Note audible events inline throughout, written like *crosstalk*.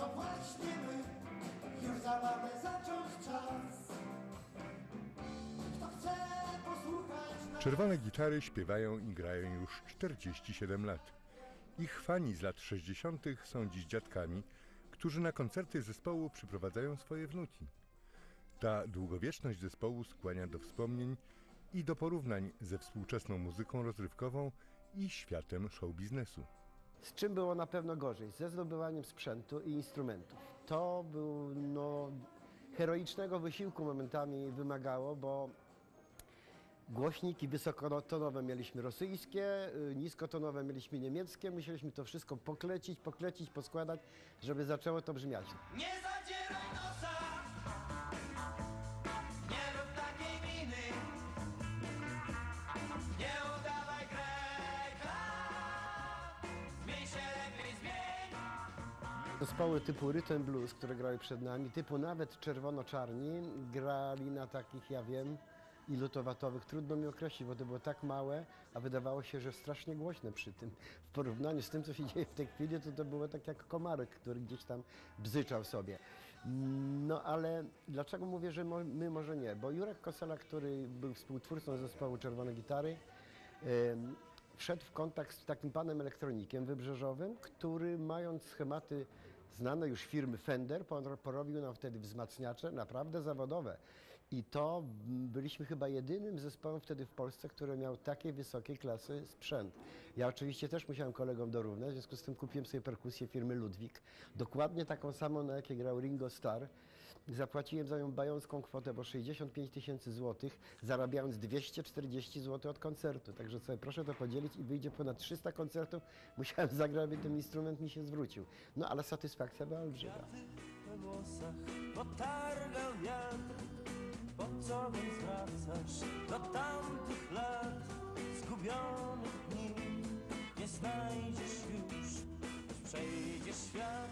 to właśnie my, już zabawę zacząć czas. Kto chce posłuchać Czerwone gitary śpiewają i grają już 47 lat. Ich fani z lat 60. są dziś dziadkami, którzy na koncerty zespołu przyprowadzają swoje wnuki. Ta długowieczność zespołu skłania do wspomnień i do porównań ze współczesną muzyką rozrywkową i światem show biznesu. Z czym było na pewno gorzej? Ze zdobywaniem sprzętu i instrumentów. To był no, heroicznego wysiłku momentami wymagało, bo głośniki wysokotonowe mieliśmy rosyjskie, y, niskotonowe mieliśmy niemieckie. Musieliśmy to wszystko poklecić, poklecić, poskładać, żeby zaczęło to brzmiać. Nie zadzieraj nosa Zespoły typu Rhythm Blues, które grały przed nami, typu nawet czerwono-czarni, grali na takich, ja wiem, ilutowatowych. Trudno mi określić, bo to było tak małe, a wydawało się, że strasznie głośne przy tym. W porównaniu z tym, co się dzieje w tej chwili, to to było tak jak komarek, który gdzieś tam bzyczał sobie. No ale dlaczego mówię, że my może nie? Bo Jurek Kosela, który był współtwórcą zespołu Czerwone Gitary, wszedł w kontakt z takim panem elektronikiem wybrzeżowym, który mając schematy znane już firmy Fender, porobił nam wtedy wzmacniacze naprawdę zawodowe. I to byliśmy chyba jedynym zespołem wtedy w Polsce, który miał takiej wysokiej klasy sprzęt. Ja oczywiście też musiałem kolegom dorównać, w związku z tym kupiłem sobie perkusję firmy Ludwik, dokładnie taką samą, na jakiej grał Ringo Starr. Zapłaciłem za nią bającką kwotę, bo 65 tysięcy złotych, zarabiając 240 zł od koncertu. Także sobie proszę to podzielić i wyjdzie ponad 300 koncertów. *laughs* Musiałem zagrać, by ten instrument mi się zwrócił. No ale satysfakcja była olbrzymia. po co do tamtych lat Zgubionych dni nie znajdziesz już Przejdzie świat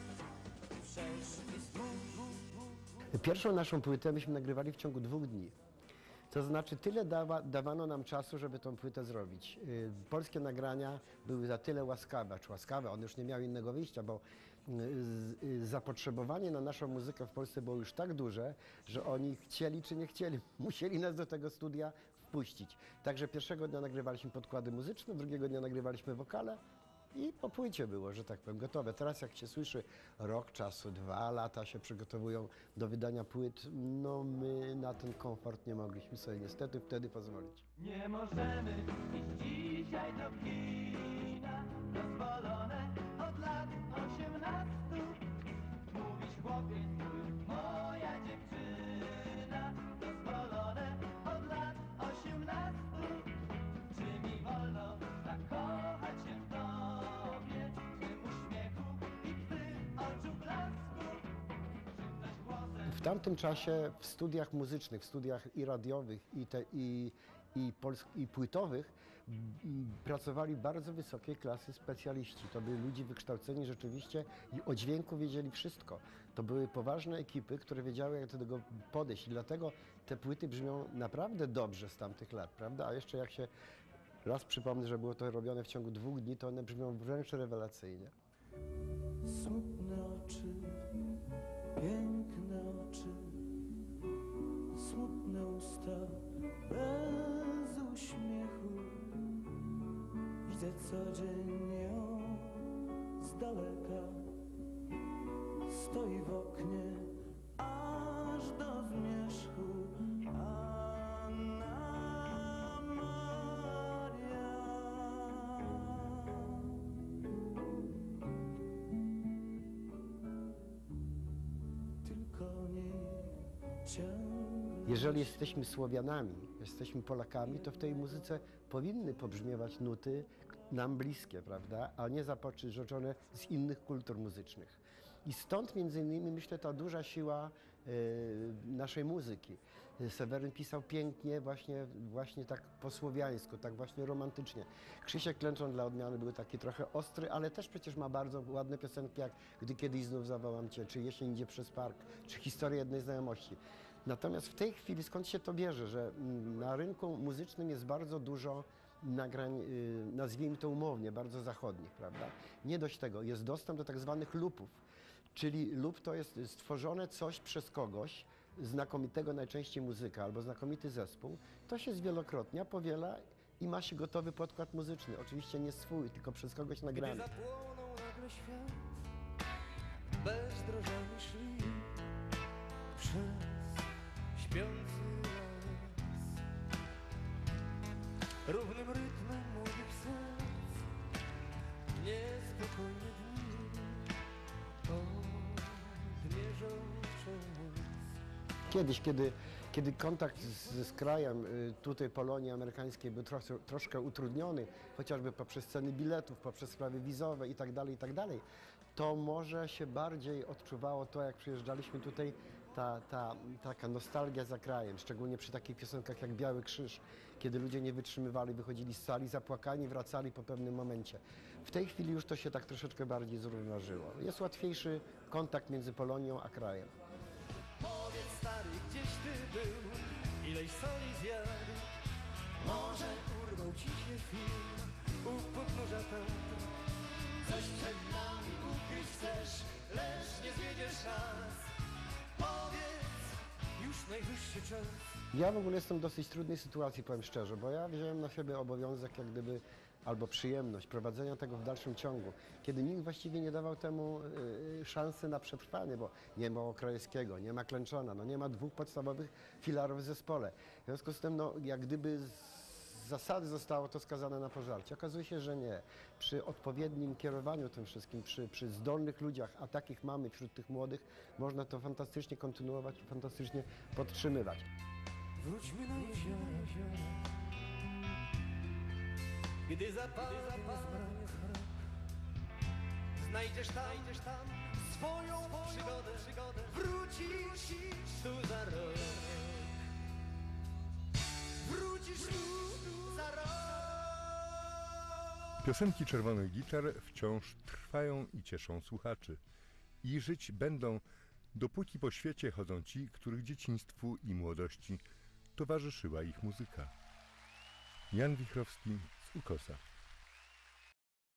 przeszli znów Pierwszą naszą płytę myśmy nagrywali w ciągu dwóch dni. To znaczy tyle dawa, dawano nam czasu, żeby tą płytę zrobić. Y, Polskie nagrania były za tyle łaskawe, czy łaskawe, one już nie miały innego wyjścia, bo y, z- y, zapotrzebowanie na naszą muzykę w Polsce było już tak duże, że oni chcieli czy nie chcieli, *laughs* musieli nas do tego studia wpuścić. Także pierwszego dnia nagrywaliśmy podkłady muzyczne, drugiego dnia nagrywaliśmy wokale, i po płycie było, że tak powiem, gotowe. Teraz jak się słyszy rok czasu, dwa lata się przygotowują do wydania płyt, no my na ten komfort nie mogliśmy sobie niestety wtedy pozwolić. Nie możemy iść dzisiaj do kina, dozwolone od lat 18. W tamtym czasie w studiach muzycznych, w studiach i radiowych, i, te, i, i, pols- i płytowych m, pracowali bardzo wysokiej klasy specjaliści. To byli ludzie wykształceni rzeczywiście i o dźwięku wiedzieli wszystko. To były poważne ekipy, które wiedziały, jak do tego podejść. I dlatego te płyty brzmią naprawdę dobrze z tamtych lat, prawda? A jeszcze jak się raz przypomnę, że było to robione w ciągu dwóch dni, to one brzmią wręcz rewelacyjnie. Smutne oczy, oczy, smutne usta, bez uśmiechu. Widzę codziennie ją z daleka, stoi w oknie, aż do Jeżeli jesteśmy Słowianami, jesteśmy Polakami, to w tej muzyce powinny pobrzmiewać nuty nam bliskie, prawda, a nie zapożyczone z innych kultur muzycznych. I stąd między innymi myślę ta duża siła naszej muzyki. Seweryn pisał pięknie, właśnie, właśnie tak po słowiańsku, tak właśnie romantycznie. Krzysiek Klęczon dla odmiany był taki trochę ostry, ale też przecież ma bardzo ładne piosenki jak Gdy kiedyś znów zawołam Cię, czy Jesień idzie przez park, czy Historia jednej znajomości. Natomiast w tej chwili skąd się to bierze, że mm, na rynku muzycznym jest bardzo dużo nagrań, y, nazwijmy to umownie, bardzo zachodnich, prawda? Nie dość tego, jest dostęp do tak zwanych lupów, Czyli lub to jest stworzone coś przez kogoś, znakomitego najczęściej muzyka albo znakomity zespół, to się zwielokrotnia, powiela i ma się gotowy podkład muzyczny. Oczywiście nie swój, tylko przez kogoś Gdy nagrany. zapłonął nagle świat Bezdrożami szli Przez śpiący las Równym rytmem Kiedyś, kiedy, kiedy kontakt z, z krajem y, tutaj Polonii amerykańskiej był trochę, troszkę utrudniony, chociażby poprzez ceny biletów, poprzez sprawy wizowe itd., itd., to może się bardziej odczuwało to, jak przyjeżdżaliśmy tutaj, ta, ta taka nostalgia za krajem, szczególnie przy takich piosenkach jak Biały Krzyż, kiedy ludzie nie wytrzymywali, wychodzili z sali zapłakani, wracali po pewnym momencie. W tej chwili już to się tak troszeczkę bardziej zrównoważyło. Jest łatwiejszy kontakt między Polonią a krajem. Soli zjadł Może urwał ci się film Ów podnóża Coś przed nami ukryć chcesz Lecz nie zwiedziesz szans Powiedz, już najwyższy czas. Ja w ogóle jestem w dosyć trudnej sytuacji, powiem szczerze, bo ja wziąłem na siebie obowiązek, jak gdyby, albo przyjemność prowadzenia tego w dalszym ciągu, kiedy nikt właściwie nie dawał temu y, szansy na przetrwanie, bo nie ma Okrajewskiego, nie ma Klęczona, no nie ma dwóch podstawowych filarów w zespole. W związku z tym, no, jak gdyby z zasady zostało to skazane na pożarcie. Okazuje się, że nie. Przy odpowiednim kierowaniu tym wszystkim, przy, przy zdolnych ludziach, a takich mamy wśród tych młodych, można to fantastycznie kontynuować i fantastycznie podtrzymywać. Wróćmy na jezioro Gdy zapadnie zmrok Znajdziesz tam, znajdziesz tam swoją, przygodę, przygodę Wrócisz tu za rok Wrócisz tu za rok Piosenki Czerwonych Gitar wciąż trwają i cieszą słuchaczy. I żyć będą, dopóki po świecie chodzą ci, których dzieciństwu i młodości towarzyszyła ich muzyka. Jan Wichrowski z Ukosa.